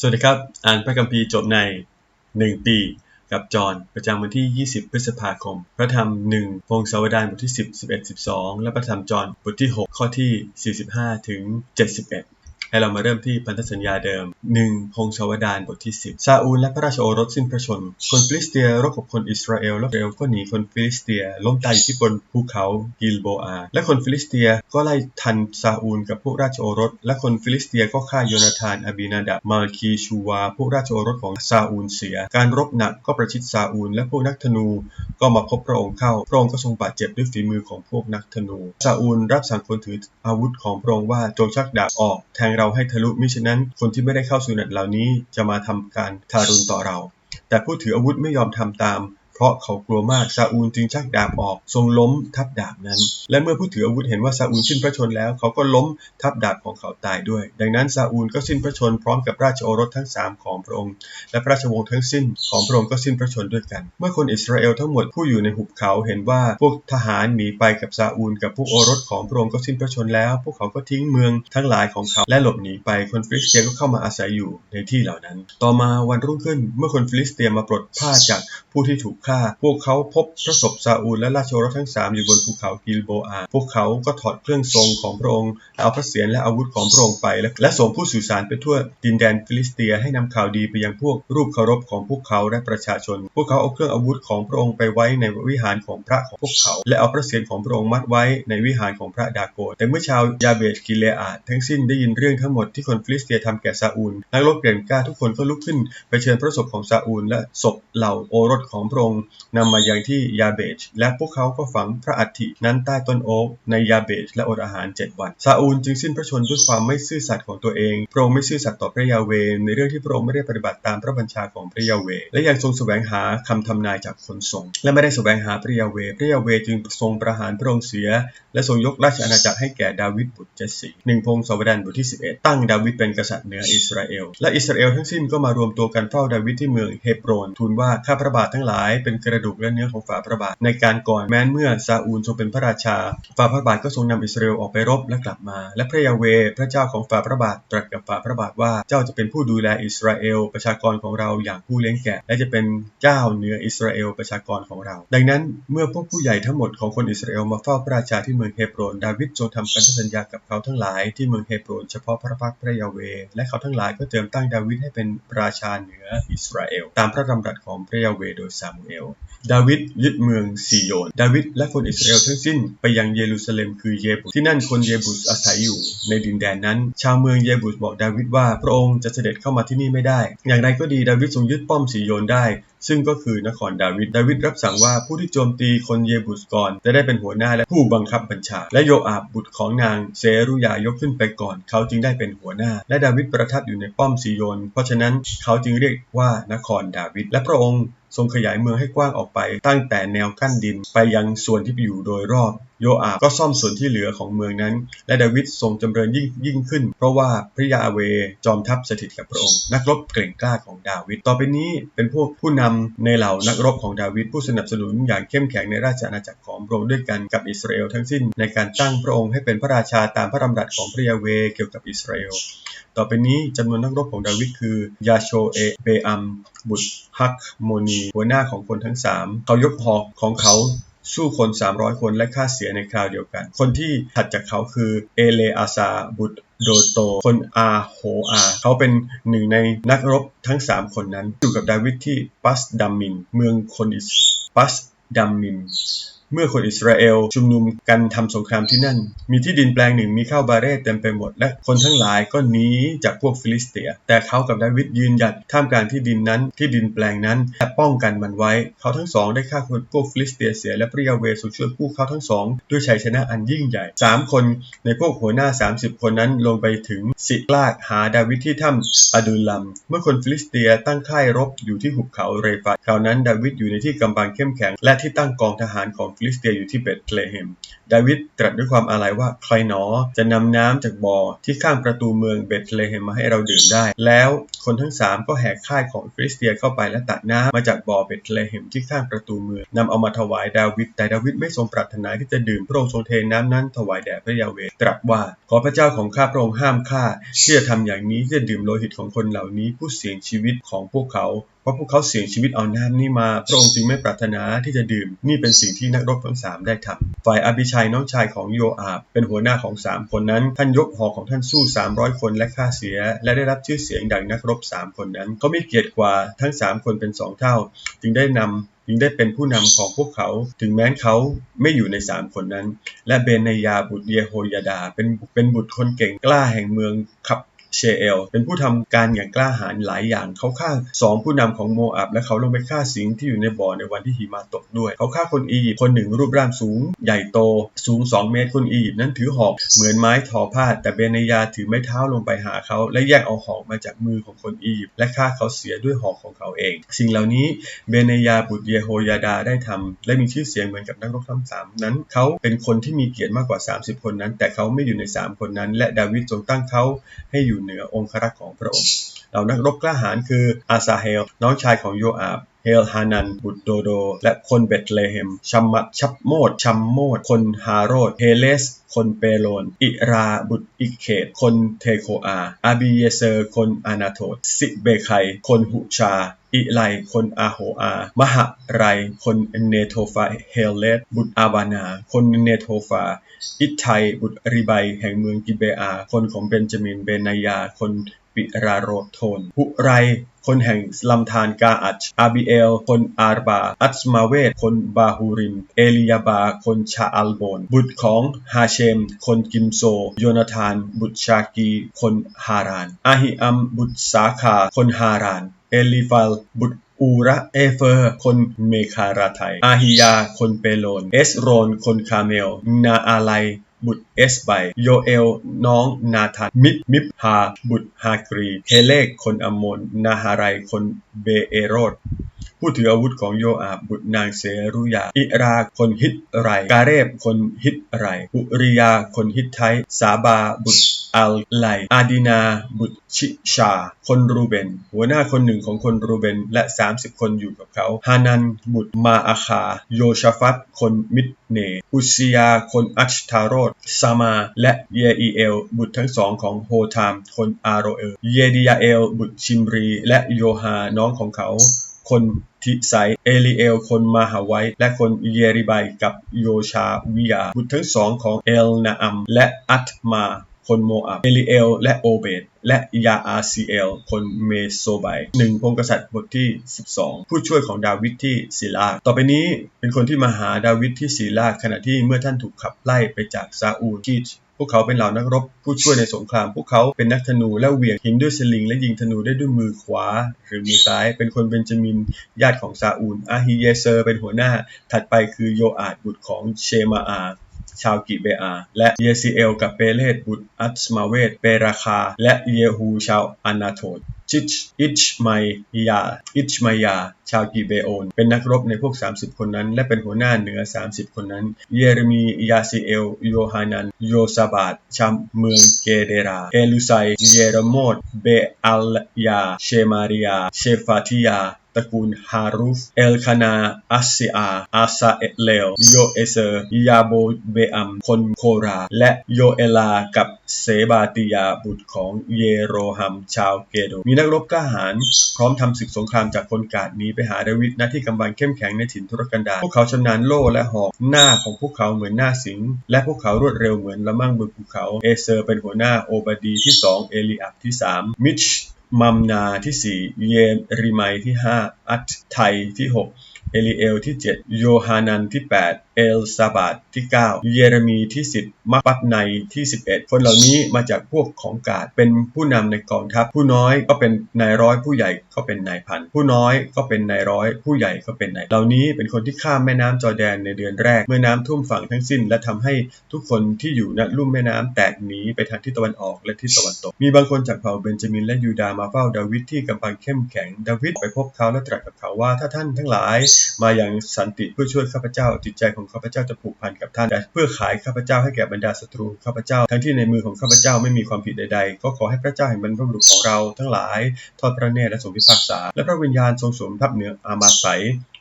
สวัสดีครับ อ่านพระคัมภีร์จบใน 1 ปี กับจอห์นประจำวันที่ 20 พฤษภาคม พระธรรม 1 พงศาวดารบทที่ 10 11 12 และพระธรรมจอห์นบทที่ 6 ข้อที่ 45 ถึง 71 ให้เรามาเริ่มที่พันธสัญญาเดิม 1 พงศาวดารบทที่ 10 ซาอูลและพระราชโอรสสิ้นพระชน คนฟิลิสเตียรบกับคนอิสราเอลและอิสราเอลก็หนีคนฟิลิสเตีย ล้มตายอยู่ที่บนภูเขากิลโบอา และคนฟิลิสเตียก็ไล่ทันซาอูลกับพวกราชโอรส และคนฟิลิสเตียก็ฆ่าโยนาธานอบีนาดาบมาคีชูวา พวกราชโอรสของซาอูลเสีย การรบหนักก็ประชิดซาอูล และพวกนักธนูก็มาพบพระองค์เข้า พระองค์ก็ทรงบาดเจ็บด้วยฝีมือของพวกนักธนู ซาอูลรับสั่งคนถืออาวุธของพระองค์ว่าจงชักดาบออกแทงเราให้ทะลุมิฉะนั้น คนที่ไม่ได้เข้าสู่นัดเหล่านี้จะมาทำการทารุณต่อเรา แต่ผู้ถืออาวุธไม่ยอมทำตาม เพราะเขากลัวมากซาอูลจึงชักดาบออกทรงล้มทับดาบนั้น และเมื่อผู้ถืออาวุธเห็นว่าซาอูลสิ้นพระชนแล้ว เขาก็ล้มทับดาบของเขาตายด้วย ดังนั้นซาอูลก็สิ้นพระชนพร้อมกับราชโอรสทั้งสามของพระองค์ และพระราชวงศ์ทั้งสิ้นของพระองค์ก็สิ้นพระชนด้วยกัน เมื่อคนอิสราเอลทั้งหมดผู้อยู่ในหุบเขาเห็นว่าพวกทหารหนีไปกับซาอูลกับพวกโอรสของพระองค์ก็สิ้นพระชนแล้ว พวกเขาก็ทิ้งเมืองทั้งหลายของเขาและหลบหนีไปคนฟิลิสเตียก็เข้ามาอาศัยอยู่ในที่เหล่านั้น ต่อมาวันรุ่งขึ้นเมื่อคนฟิลิสเตียมาปลดผ้าจาก ผู้ที่ถูกฆ่า พวกเขาพบพระศพซาอูลและราชโอรสทั้งสามอยู่บนภูเขากิลโบอา พวกเขาก็ถอดเครื่องทรงของพระองค์ เอาพระเศียรและอาวุธของพระองค์ไป และและส่งผู้สื่อสารไปทั่วดินแดนฟิลิสเตียให้นำข่าวดีไปยังพวกรูปเคารพของพวกเขาและประชาชน พวกเขาเอาเครื่องอาวุธของพระองค์ไปไว้ในวิหารของพระของพวกเขา และเอาพระเศียรของพระองค์มัดไว้ในวิหารของพระดาโกนแต่เมื่อชาวยาเบชกิเลอาดทั้งสิ้นได้ยินเรื่องทั้งหมดที่คนฟิลิสเตียทำแก่ซาอูลนักรบเก่งกล้าทุกคนก็ลุกขึ้นไปเชิญพระศพของซาอูลและศพเหล่าโอรสของพระองค์นำมายังที่ยาเบช และพวกเขาก็ฝังพระอัฐินั้นใต้ต้นโอ๊กในยาเบชและอดอาหารเจ็ดวันซาอูลจึงสิ้นพระชนด้วยความไม่ซื่อสัตย์ของตัวเอง พระองค์ไม่ซื่อสัตย์ต่อพระยาเวในเรื่องที่พระองค์ไม่ได้ปฏิบัติตามพระบัญชาของพระยาเว และยังทรงแสวงหาคำทำนายจากคนทรง และไม่ได้แสวงหาพระยาเว พระยาเวจึงทรงประหารพระองค์เสีย และทรงยกราชอาณาจักรให้แก่ดาวิดบุตรเจสีหนึ่งพงศาวดารบทที่ 11 ตั้งดาวิดเป็นกษัตริย์เหนืออิสราเอล และอิสราเอลทั้งสิ้นก็มารวมตัวกันเฝ้าดาวิดที่เมืองเฮบรนทูลว่าข้าพระบาททั้งหลายเป็นกระดูกและเนื้อของฝ่าพระบาท ในการก่อนแม้นเมื่อซาอูลทรงเป็นพระราชา ฝ่าพระบาทก็ทรงนำอิสราเอลออกไปรบและกลับมา และพระยาเวพระเจ้าของฝ่าพระบาทตรัสกับฝ่าพระบาทว่าเจ้าจะเป็นผู้ดูแลอิสราเอลประชากรของเราอย่างผู้เลี้ยงแกะ และจะเป็นเจ้าเหนืออิสราเอลประชากรของเรา ดังนั้นเมื่อพวกผู้ใหญ่ทั้งหมดของคนอิสราเอลมาเฝ้าพระราชาที่เมืองเฮบรนดาวิดทรงทำพันธสัญญากับเขาทั้งหลายที่เมืองเฮบรนเฉพาะพระพักพระยาเว และเขาทั้งหลายก็เจิมตั้งดาวิดให้เป็นราชาเหนืออิสราเอลตามพระดำรัสของพระยาเวโดยซามูเอล ดาวิดยึดเมืองซีโยน ดาวิดและคนอิสราเอลทั้งสิ้นไปยังเยรูซาเล็มคือเยบุสที่นั่นคนเยบุสอาศัยอยู่ ในดินแดนนั้น ชาวเมืองเยบุสบอกดาวิดว่าพระองค์จะเสด็จเข้ามาที่นี่ไม่ได้ อย่างไรก็ดีดาวิดทรงยึดป้อมซีโยนได้ ซึ่งก็คือนครดาวิด ดาวิดรับสั่งว่าผู้ที่โจมตีคนเยบุสก่อนจะได้เป็นหัวหน้าและผู้บังคับบัญชา และโยอาบบุตรของนางเซรุยายกขึ้นไปก่อน เขาจึงได้เป็นหัวหน้า และดาวิดประทับอยู่ในป้อมซีโยน เพราะฉะนั้นเขาจึงเรียกว่านครดาวิดและพระองค์ ทรงขยายเมืองให้กว้างออกไปตั้งแต่แนวกั้นดินไปยังส่วนที่อยู่โดยรอบ โยอาบก็ซ่อมส่วนที่เหลือของเมืองนั้น และดาวิดทรงจำเริญยิ่งยิ่งขึ้น เพราะว่าพระยาเวจอมทัพสถิตกับพระองค์ นักรบเก่งกล้าของดาวิดต่อไปนี้เป็นพวกผู้นำในเหล่านักรบของดาวิดผู้สนับสนุนอย่างเข้มแข็งในราชอาณาจักรของพระองค์ด้วยกันกับอิสราเอลทั้งสิ้นในการตั้งพระองค์ให้เป็นพระราชาตามพระดำรัสของพระยาเวเกี่ยวกับอิสราเอลต่อไปนี้จำนวนนักรบของดาวิดคือยาโชเอเบอัมบุตรฮักโมนี หัวหน้าของคนทั้งสามเขายกหอกของเขา สู้คน 300 คนและฆ่าเสียในคราวเดียวกัน คนที่ถัดจากเขาคือเอเลอาซาบุตรโดโต คนอาโฮอาเขาเป็นหนึ่งในนักรบทั้ง 3 คนนั้นอยู่กับดาวิดที่ปัสดัมมิน เมืองคนอิสปัสดัมมิน เมื่อคนอิสราเอลชุมนุมกันทำสงครามที่นั่น มีที่ดินแปลงหนึ่งมีข้าวบาเร่เต็มไปหมด และคนทั้งหลายก็หนีจากพวกฟิลิสเตีย แต่เขากับดาวิดยืนหยัดท่ามกลางที่ดินนั้นที่ดินแปลงนั้นและป้องกันมันไว้ เขาทั้งสองได้ฆ่าคนพวกฟิลิสเตียเสียและพระยาเวทรงช่วยผู้เขาทั้งสอง ด้วยชัยชนะอันยิ่งใหญ่สามคนในพวกหัวหน้า 30 คนนั้นลงไปถึงสิกลากหาดาวิดที่ถ้ำอดุลลัม เมื่อคนฟิลิสเตียตั้งค่ายรบอยู่ที่หุบเขาเรฟาคราวนั้นดาวิดอยู่ในที่กำบังเข้มแข็ง และที่ตั้งกองทหารของฟิลิสเตีดาวิดตรัสด้วยความอาลัยว่าใครหนอจะนำน้ำจากบ่อที่ข้างประตูเมืองเบธเลเฮมมาให้เราดื่มได้ แล้วคนทั้งสามก็แหกค่ายของฟิลิสเตียเข้าไปและตักน้ำมาจากบ่อเบธเลเฮมที่ข้างประตูเมืองนำเอามาถวายดาวิดแต่ดาวิดไม่ทรงปรารถนาที่จะดื่มพระองค์ทรงเทน้ำนั้นถวายแด่พระยาเวตรัสว่าขอพระเจ้าของข้าพระองค์ห้ามข้าที่จะทำอย่างนี้ที่จะดื่มโลหิตของคนเหล่านี้ผู้เสี่ยงชีวิตของพวกเขาเพราะพวกเขาเสี่ยงชีวิตเอาน้ำนี้มา พระองค์จึงไม่ปรารถนาที่จะดื่ม นี่เป็นสิ่งที่นักรบทั้งสามได้ทำฝ่ายอภิชชายน้องชายของโยอาบ เป็นหัวหน้าของสามคนนั้น ท่านยกหอของท่านสู้ 300 คนและฆ่าเสีย และได้รับชื่อเสียงดังนักรบสามคนนั้นเขามีเกียรติกว่าทั้งสามคนเป็นสองเท่า จึงได้นำจึงได้เป็นผู้นำของพวกเขา ถึงแม้เขาไม่อยู่ในสามคนนั้น และเบนยาบุตรเยโฮยาดา เป็นเป็นบุตรคนเก่งกล้าแห่งเมืองขับ เชเอลเป็นผู้ทำการอย่างกล้าหาญหลายอย่าง เขาฆ่าสองผู้นำของโมอับ และเขาลงไปฆ่าสิงที่อยู่ในบ่อในวันที่หิมะตกด้วย เขาฆ่าคนอียิปต์คนหนึ่งรูปร่างสูง ใหญ่โตสูง 2 เมตรคนอียิปต์นั้นถือหอกเหมือนไม้ทอผ้าแต่เบเนยาถือไม้เท้าลงไปหาเขา และแยกเอาหอกมาจากมือของคนอียิปต์และฆ่าเขาเสียด้วยหอกของเขาเอง สิ่งเหล่านี้เบเนยาบุตรเยโฮยาดาได้ทำและมีชื่อเสียงเหมือนกับนักรบทั้งสามนั้น เขาเป็นคนที่มีเกียรติมากกว่า 30 คนนั้น แต่เขาไม่อยู่ใน 3 คนนั้น และดาวิดทรงตั้งเขาให้อยู่เหนือองครักษ์ของพระองค์เหล่านักรบกล้าหาญคืออาซาเฮล น้องชายของโยอาบ เฮลฮานัน บุตโดโด และคนเบตเลเฮม ชัมมัดชับโมด ชัมโมด คนฮาโรด เฮเลส คนเปโลน อิราบุตรอิเคต คนเทโคอา อาบีเยเซอร์ คนอานาโทสิเบไคคนหุชาอิไล คนอาโฮอา มหะไร คนเนโทฟา เฮเลสบุตรอาบานา คนเนโทฟา อิทไทบุตรริไบ แห่งเมืองกิเบอา คนของเบนจามิน เบนายา คนปิราโรโทน หุไร คนแห่งลำธารกาอัชอาบิเอล คนอาร์บา อัตมาเวทคนบาฮูริม เอลียาบา คนชาอัลโบน บุตรของฮาเชม คนกิมโซ โยนาธาน บุตรชากี คนฮาราน อาฮิอัม บุตรสาคา คนฮาราน เอลิฟัล บุตรอูระเอเฟอร์ คนเมคาราไทยอาฮิยา คนเปโลน เอสโรน คนคาเมล นาอาไล บุตรเอสไบโยเอล น้องนาธานมิบมิบฮา บุตรฮากรี เฮเลกคนอมมนนาฮารายคนเบเอโรด ผู้ถืออาวุธของโยอาบบุตรนางเซรุยา อิราคนฮิตไร กาเรบคนฮิตไร อุริยาคนฮิตไทสาบาบุตรอัลไล อาดินา บุตรชิชา คนรูเบน หัวหน้าคนหนึ่งของคนรูเบน และ 30 คนอยู่กับเขาฮานัน บุตรมาอาคา โยชาฟัต คนมิดเนอุสยา คนอัชทารอดซามา และเยอีเอล บุตรทั้งสองของโฮทาม คนอาโรเอล เยดิยาเอล บุตรชิมรี และโยฮา น้องของเขา คน ทิไซ เอลีเอล คนมาหาไวและคนเยริบายกับโยชาวิยา บุตรทั้งสองของเอลนาอัม และอัตมาคนโมอับเอลิเอล และโอเบดและยาอาซีเอล คนเมโซไบหนึ่งพงกษัตริย์บทที่ 12 ผู้ช่วยของดาวิดที่ศิลา ต่อไปนี้เป็นคนที่มาหาดาวิดที่ศิลาขณะที่เมื่อท่านถูกขับไล่ไปจากซาอูลที่ พวกเขาเป็นเหล่านักรบผู้ช่วยในสงคราม พวกเขาเป็นนักธนูและเหวี่ยงหินด้วยสลิง และยิงธนูได้ด้วยมือขวา หรือมือซ้าย เป็นคนเบนจามินญาติของซาอูลอาฮิเยเซอร์ เป็นหัวหน้า ถัดไปคือโยอาดบุตรของเชมาอาชาวกิเบอา และเยซีเอลกับเปเลตบุตรอัตมาเวตเปราคา และเยฮูชาวอานาโทด ชิชอิชไมยาอิชมยา ชาวกิเบโอน เป็นนักรบในพวก 30 คนนั้น และเป็นหัวหน้าเหนือ 30 คนนั้น เยเรมียาซิเอล โยฮานัน โยซาบาดชาวเมืองเกเดรา เอลูไซ เยเรโมดเบอัลยา เชมาริยา เชฟาติยา ตระกูลฮารุฟ เอลคานา อัสซิอา อาซาเอเลลโยเอเซอร์ยาโบเบอัม คนโครา และโยเอลา กับเซบาติยาบุตรของเยโรฮัม ชาวเกโด มีนักรบกล้าหาญพร้อมทำศึกสงครามจากคนกาดนี้ไปหาดาวิดณที่กำบังเข้มแข็งในถิ่นทุรกันดารพวกเขาชำนาญโล่และหอกหน้าของพวกเขาเหมือนหน้าสิง และพวกเขารวดเร็วเหมือนละมั่งบนภูเขา เอเซอร์เป็นหัวหน้าโอบาดีที่สองเอลีอับที่สามมิช มัมนาที่4เยริไมที่5อัตไทที่6เอลิเอลที่7โยฮานันที่8เอลซาบาดที่ 9 เยเรมีที่ 10 มักปัตไนที่ 11 คนเหล่านี้มาจากพวกของกาดเป็นผู้นำในกองทัพ ผู้น้อยก็เป็นนายร้อยผู้ใหญ่ก็เป็นนายพัน ผู้น้อยก็เป็นนายร้อย ผู้ใหญ่ก็เป็นนายเหล่านี้เป็นคนที่ข้ามแม่น้ำจอแดนในเดือนแรก เมื่อน้ำท่วมฝั่งทั้งสิ้น และทำให้ทุกคนที่อยู่ณลุ่มแม่น้ำแตกหนีไปทางทิศตะวันออกและทิศตะวันตก มีบางคนจากเผ่าเบนจามินและยูดามาเฝ้าดาวิดที่กำบังเข้มแข็ง ดาวิดไปพบเขาและตรัสกับเขาว่าถ้าท่านทั้งหลาย มาอย่างสันติเพื่อช่วยข้าพเจ้าจิตใจของของข้าพเจ้าจะผูกพันกับท่านแต่เพื่อขายข้าพเจ้าให้แก่บรรดาศัตรูข้าพเจ้า ทั้งที่ในมือของข้าพเจ้าไม่มีความผิดใดๆ ก็ขอให้พระเจ้าแห่งบรรพบุรุษของเรา ทั้งหลายทอดพระเนตรและทรงพิพากษา และพระวิญญาณทรงสวมทับเหนืออามาไส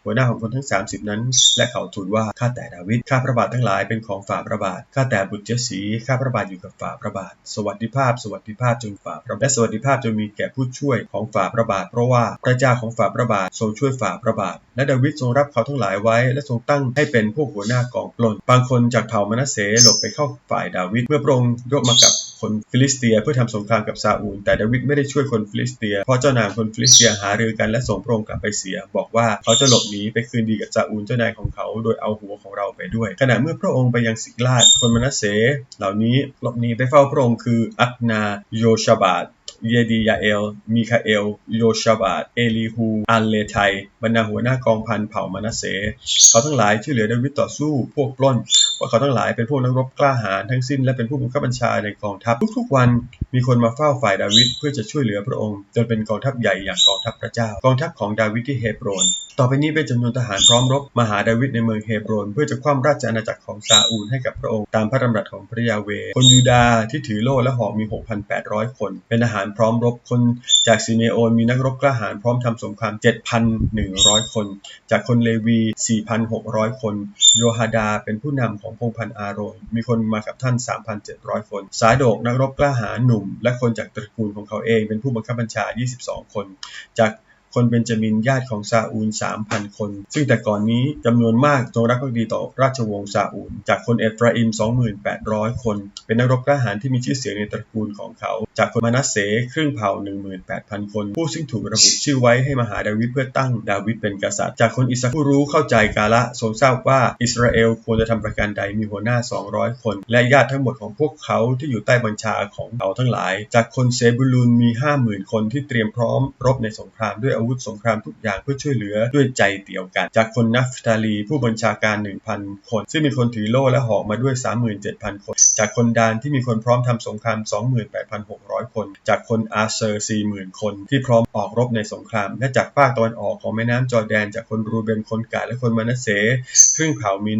หัวหน้าของคนทั้ง 30 นั้น และเขาทูลว่าข้าแต่ดาวิดข้าพระบาททั้งหลายเป็นของฝ่าพระบาทข้าแต่บุตรเจสีข้าพระบาทอยู่กับฝ่าพระบาท สวัสดิภาพ สวัสดิภาพจงฝ่าพระและสวัสดิภาพจงมีแก่ผู้ช่วยของฝ่าพระบาท เพราะว่าพระเจ้าของฝ่าพระบาททรงช่วยฝ่าพระบาท และดาวิดทรงรับเขาทั้งหลายไว้ และทรงตั้งให้เป็นพวกหัวหน้ากองปล้นบางคนจากเผ่ามนัสเสหลบไปเข้าฝ่ายดาวิดเมื่อพระองค์ยกมากับ คนฟิลิสเตียเพื่อทำสงครามกับซาอูล แต่ดาวิดไม่ได้ช่วยคนฟิลิสเตีย เพราะเจ้านายคนฟิลิสเตียหารือกันและส่งพระองค์กลับไปเสีย บอกว่าเขาจะหลบหนีไปคืนดีกับซาอูลเจ้านายของเขาโดยเอาหัวของเราไปด้วย ขณะเมื่อพระองค์ไปยังสิกลาดคนมนัสเสเหล่านี้หลบหนีไปเฝ้าพระองค์คืออักนาโยชาบาด เยดียาเอลมิคาเอล โยชาบาตเอลีฮู อัลเลไทบรรดาหัวหน้ากองพันเผ่ามนัสเส เขาทั้งหลายที่เหลือดาวิดต่อสู้พวกปล้นเพราเขาทั้งหลายเป็นพวกนักรบกล้าหาญทั้งสิ้นและเป็นผู้บังคับบัญชาในกองทัพทุกๆวันมีคนมาเฝ้าฝ่ายดาวิดเพื่อจะช่วยเหลือพระองค์ จนเป็นกองทัพใหญ่อย่างกองทัพพระเจ้า กองทัพของดาวิดที่เฮบรนต่อไปนี้เป็นจำนวนทหารพร้อมรบมาหาดาวิดในเมืองเฮบรน เพื่อจะคว่ำราชอาณาจักรของซาอูลให้กับพระองค์ตามพระดำรัสของพระยาเวคนยูดาห์ที่ถือโล่และหอกมี 6,800 คน เป็นทหารพร้อมรบคนจากซิเนโอนมีนักรบกล้าหาญพร้อมทำสงคราม 7,100 คน จากคนเลวี 4,600 คน โยฮาดาเป็นผู้นำของพงพันอาโรนมีคนมากับท่าน 3,700 คน สายโดกนักรบกล้าหาญหนุ่ม และคนจากตระกูลของเขาเองเป็นผู้บังคับบัญชา 22 คน จากคนเบนจามินญาติของซาอูล 3,000 คน ซึ่งแต่ก่อนนี้จำนวนมากจงรักภักดีต่อราชวงศ์ซาอูล จากคนเอฟราอิม 2,800คน เป็นนักรบกล้าหาญที่มีชื่อเสียงในตระกูลของเขาจากคนมานัสเสครึ่งเผ่า 18,000 คน ผู้ซึ่งถูกระบุชื่อไว้ให้มาหาดาวิดเพื่อตั้งดาวิดเป็นกษัตริย์ จากคนอิสราผู้รู้เข้าใจกาละทรงทราบว่าอิสราเอลควรจะทำประการใดมีหัวหน้า 200 คน และญาติทั้งหมดของพวกเขาที่อยู่ใต้บัญชาของเขาทั้งหลาย จากคนเซบูลูนมี 50,000 คนที่เตรียมพร้อมรบในสงครามด้วยอาวุธสงครามทุกอย่างเพื่อช่วยเหลือด้วยใจเดียวกัน จากคนนัฟตาลีผู้บัญชาการ 1,000 คน ซึ่งมีคนถือโล่และหอกมาด้วย 37,000 คน จากคนดานที่มีคนพร้อมทำสงคราม 28,600คน จากคนอาเซอร์ 40,000 คน ที่พร้อมออกรบในสงคราม และจากภาคตะวันออกของแม่น้ำจอร์แดน จากคนรูเบนคนกาดและคนมานาเสครึ่งเผ่ามี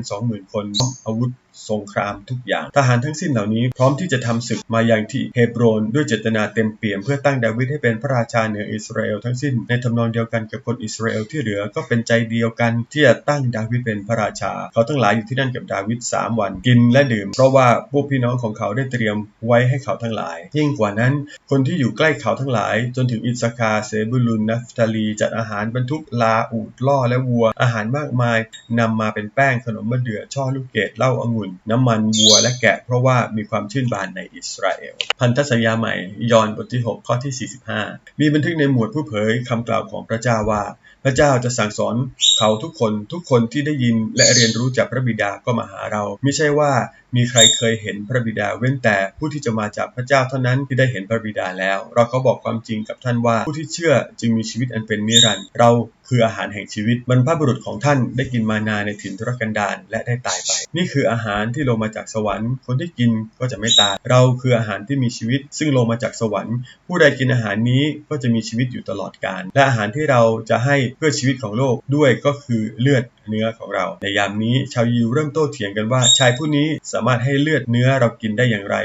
120,000 คน อาวุธ สงครามทุกอย่าง ทหารทั้งสิ้นเหล่านี้พร้อมที่จะทำศึกมาอย่างที่เฮบรนด้วยเจตนาเต็มเปี่ยมเพื่อตั้งดาวิดให้เป็นพระราชาเหนืออิสราเอลทั้งสิ้น ในทำนองเดียวกันกับคนอิสราเอลที่เหลือก็เป็นใจเดียวกันที่จะตั้งดาวิดเป็นพระราชา เขาทั้งหลายอยู่ที่นั่นกับดาวิด3วันกินและดื่ม เพราะว่าพวกพี่น้องของเขาได้เตรียมไว้ให้เขาทั้งหลาย ยิ่งกว่านั้น คนที่อยู่ใกล้เขาทั้งหลาย จนถึงอิสคาเซบุลุนนัฟตาลีจัดอาหารบรรทุกลาอูดล่อและวัว อาหารมากมายนำมาเป็นแป้งขนมมะเดื่อช่อลูกเกดเหล้าองุ่นน้ำมันวัวและแกะ เพราะว่ามีความชื่นบานในอิสราเอล พันธสัญญาใหม่ยอนบทที่ 6 ข้อที่ 45 มีบันทึกในหมวดผู้เผยคำกล่าวของพระเจ้าว่า พระเจ้าจะสั่งสอนเขาทุกคนทุกคนที่ได้ยินและเรียนรู้จากพระบิดาก็มาหาเรา ไม่ใช่ว่ามีใครเคยเห็นพระบิดาเว้นแต่ผู้ที่จะมาจากพระเจ้าเท่านั้นที่ได้เห็นพระบิดาแล้ว เราเขาบอกความจริงกับท่านว่าผู้ที่เชื่อจึงมีชีวิตอันเป็นนิรันดร์เราคืออาหารแห่งชีวิตบรรพบุรุษของท่านได้กินมานาในถิ่นทุรกันดารและได้ตายไป นี่คืออาหารารที่ลงมาจากสวรรค์ คนที่กินก็จะไม่ตาย เราคืออาหารที่มีชีวิต ซึ่งลงมาจากสวรรค์ ผู้ใดกินอาหารนี้ก็จะมีชีวิตอยู่ตลอดกาล และอาหารที่เราจะให้เพื่อชีวิตของโลกด้วยก็คือเลือดเนื้อของเรา ในยามนี้ชาวยิวเริ่มโต้เถียงกันว่าชายผู้นี้สามารถให้เลือดเนื้อเรากินได้อย่างไร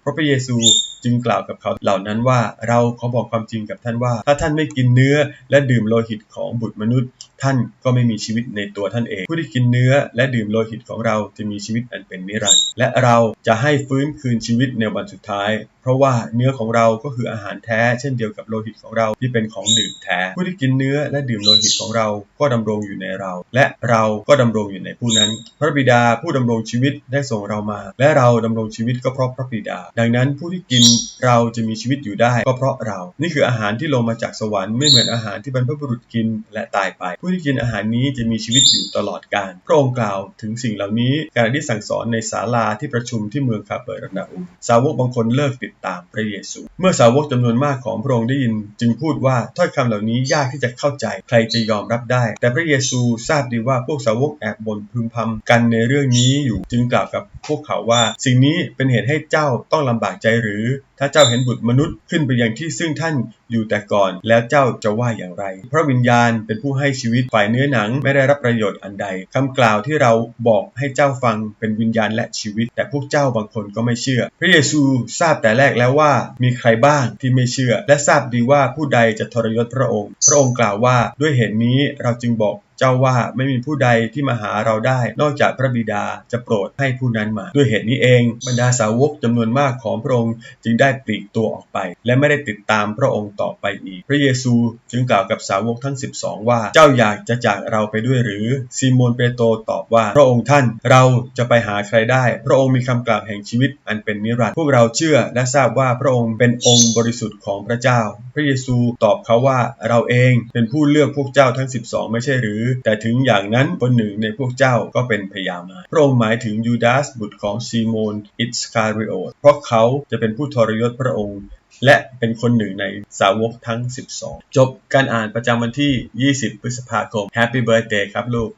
เพราะพระเยซูจึงกล่าวกับเขาเหล่านั้นว่าเราขอบอกความจริงกับท่านว่า ถ้าท่านไม่กินเนื้อและดื่มโลหิตของบุตรมนุษย์ ท่านก็ไม่มีชีวิตในตัวท่านเอง ผู้ที่กินเนื้อและดื่มโลหิตของเราจะมีชีวิตอันเป็นนิรันดร์และเราจะให้ฟื้นคืนชีวิตในวันสุดท้ายเพราะว่าเนื้อของเราก็คืออาหารแท้เช่นเดียวกับโลหิตของเราที่เป็นของดื่มแท้ ผู้ที่กินเนื้อและดื่มโลหิตของเราก็ดำรงอยู่ในเรา และเราก็ดำรงอยู่ในผู้นั้น พระบิดาผู้ดำรงชีวิตได้ส่งเรามา และเราดำรงชีวิตก็เพราะพระบิดา ดังนั้นผู้ที่กินเราจะมีชีวิตอยู่ได้ก็เพราะเรา นี่คืออาหารที่ลงมาจากสวรรค์ไม่เหมือนอาหารที่บรรพบุรุษกินและตายไป ผู้ที่กินอาหารนี้จะมีชีวิตอยู่ตลอดกาลพระองค์กล่าวถึงสิ่งเหล่านี้การที่สั่งสอนในศาลาที่ประชุมที่เมืองคาเปอร์นาอุสาวกบางคนเลิกติดตามพระเยซู เมื่อสาวกจำนวนมากของพระองค์ได้ยิน จึงพูดว่าถ้อยคำเหล่านี้ยากที่จะเข้าใจใครจะยอมรับได้ แต่พระเยซูทราบดีว่าพวกสาวกแอบบ่นพึมพำกันในเรื่องนี้อยู่ จึงกล่าวกับพวกเขาว่า สิ่งนี้เป็นเหตุให้เจ้าต้องลำบากใจหรือ ถ้าเจ้าเห็นบุตรมนุษย์ขึ้นไปอย่างที่ซึ่งท่าน อยู่แต่ก่อน แล้วเจ้าจะว่าอย่างไร พระวิญญาณเป็นผู้ให้ชีวิตฝ่ายเนื้อหนังไม่ได้รับประโยชน์อันใดคำกล่าวที่เราบอกให้เจ้าฟังเป็นวิญญาณและชีวิต แต่พวกเจ้าบางคนก็ไม่เชื่อ พระเยซูทราบแต่แรกแล้วว่ามีใครบ้างที่ไม่เชื่อ และทราบดีว่าผู้ใดจะทรยศพระองค์ พระองค์กล่าวว่าด้วยเหตุนี้เราจึงบอก เจ้าว่าไม่มีผู้ใดที่มาหาเราได้ นอกจากพระบิดาจะโปรดให้ผู้นั้นมา ด้วยเหตุนี้เองบรรดาสาวกจำนวนมากของพระองค์จึงได้ปลีกตัวออกไป และไม่ได้ติดตามพระองค์ต่อไปอีก พระเยซูจึงกล่าวกับสาวกทั้ง 12 ว่าเจ้าอยากจะจากเราไปด้วยหรือซีโมนเปโตรตอบว่า พระองค์ท่านเราจะไปหาใครได้ พระองค์มีคำกล่าวแห่งชีวิตอันเป็นนิรันดร์พวกเราเชื่อและทราบว่าพระองค์เป็นองค์บริสุทธิ์ของพระเจ้า พระเยซูตอบเขาว่าเราเองเป็นผู้เลือกพวกเจ้าทั้ง 12 ไม่ใช่หรือแต่ถึงอย่างนั้นคนหนึ่งในพวกเจ้าก็เป็นพยามารพระองค์หมายถึงยูดาสบุตรของซีโมนอิสคาริโอตเพราะเขาจะเป็นผู้ทรยศพระองค์และเป็นคนหนึ่งในสาวกทั้ง 12 จบการอ่านประจำวันที่ 20 พฤษภาคม Happy Birthday ครับลูก